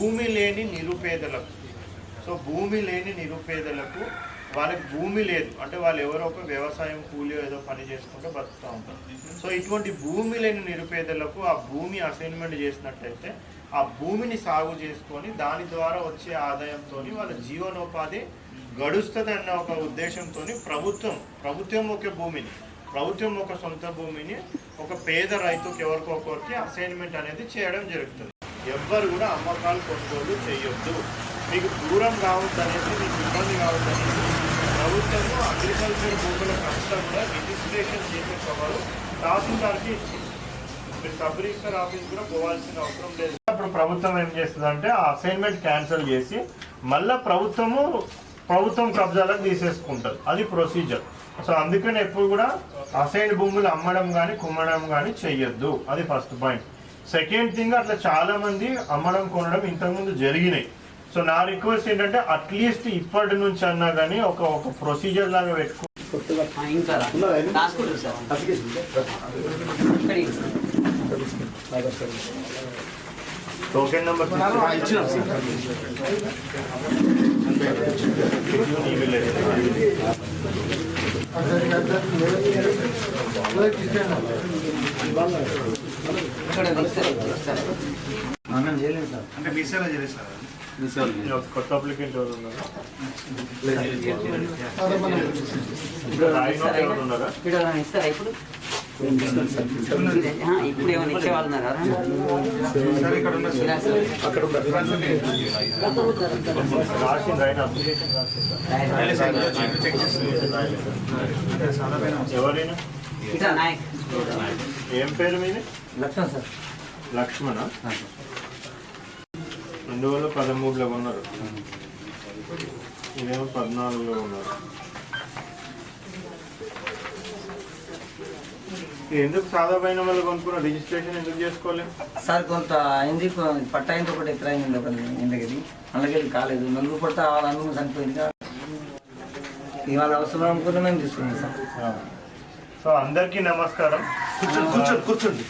భూమి లేని నిరుపేదలకు. సో భూమి లేని నిరుపేదలకు వాళ్ళకి భూమి లేదు. అంటే వాళ్ళు ఎవరో ఒక వ్యవసాయం కూలి ఏదో పని చేసుకుంటే బతుకుతూ ఉంటారు. సో ఇటువంటి భూమి లేని నిరుపేదలకు ఆ భూమి అసైన్మెంట్ చేసినట్లయితే ఆ భూమిని సాగు చేసుకొని దాని ద్వారా వచ్చే ఆదాయంతో వాళ్ళ జీవనోపాధి గడుస్తుంది అన్న ఒక ఉద్దేశంతో ప్రభుత్వం ప్రభుత్వం ఒక భూమిని ప్రభుత్వం ఒక సొంత భూమిని ఒక పేద రైతుకి ఎవరికో ఒకరికి అసైన్మెంట్ అనేది చేయడం జరుగుతుంది. ఎవ్వరు కూడా అమ్మకాలు కొనుగోలు చేయొద్దు. మీకు దూరం కావద్దనేది మీకు ఇబ్బంది కావద్దనేది. ప్రభుత్వము అగ్రికల్చర్ భూములకు అంతా కూడా రిజిస్ట్రేషన్ చేసే పవర్ తహసీల్దార్కి ఇచ్చింది. మీరు సబ్ రిజిస్టర్ ఆఫీస్ కూడా పోవాల్సిన అవసరం లేదు. అప్పుడు ప్రభుత్వం ఏం చేస్తుంది అంటే ఆ అసైన్మెంట్ క్యాన్సిల్ చేసి మళ్ళా ప్రభుత్వము ప్రభుత్వం కబ్జాలకు తీసేసుకుంటారు అది ప్రొసీజర్ సో అందుకని ఎప్పుడు కూడా అసైన్ భూములు అమ్మడం కానీ కుమ్మడం కానీ చెయ్యొద్దు. అది ఫస్ట్ పాయింట్ సెకండ్ థింగ్ అట్లా చాలా మంది అమ్మడం కొనడం ఇంతకుముందు జరిగినాయి. సో నా రిక్వెస్ట్ ఏంటంటే అట్లీస్ట్ ఇప్పటి నుంచి అన్నా కానీ ఒక ఒక ప్రొసీజర్ లాగా పెట్టుకో. ఆ, ఇంకా రా. రాసుకుంటారు సార్. ఇక్కడ ఇవ్వు సార్. టోకెన్ నెంబర్ ఇచ్చినాం సార్ ఇక్కడ ఇస్తారు సార్ అంటే మీ సేవ చేయలేదు సార్ కొత్త అప్లికెంట్ ఎవరు ఉన్నారా ఎవరు ఉన్నారా ఇక్కడ ఇస్తారా ఇప్పుడు ఇప్పుడు ఏమైనా చెక్ చేసి ఎవరైనా ఏం పేరు మీది లక్ష్మణ్? సార్ లక్ష్మణ రెండు వేల పదమూడులో ఉన్నారు ఇదేమో పద్నాలుగులో ఉన్నారు ఎందుకు పైన వాళ్ళు కొనుక్కున్న రిజిస్ట్రేషన్ ఎందుకు చేసుకోలేదు సార్ కొంత అయింది పట్ట అయింది ఒకటి ఎక్కడ అయింది ఒకటి ఇందకి అందుకే కాలేదు. నలుగురు పడితే వాళ్ళ అనుకుని చనిపోయింది ఇవాళ అవసరం అనుకుని మేము తీసుకున్నాం సార్. సో అందరికీ నమస్కారం. కూర్చోండి కూర్చోండి కూర్చోండి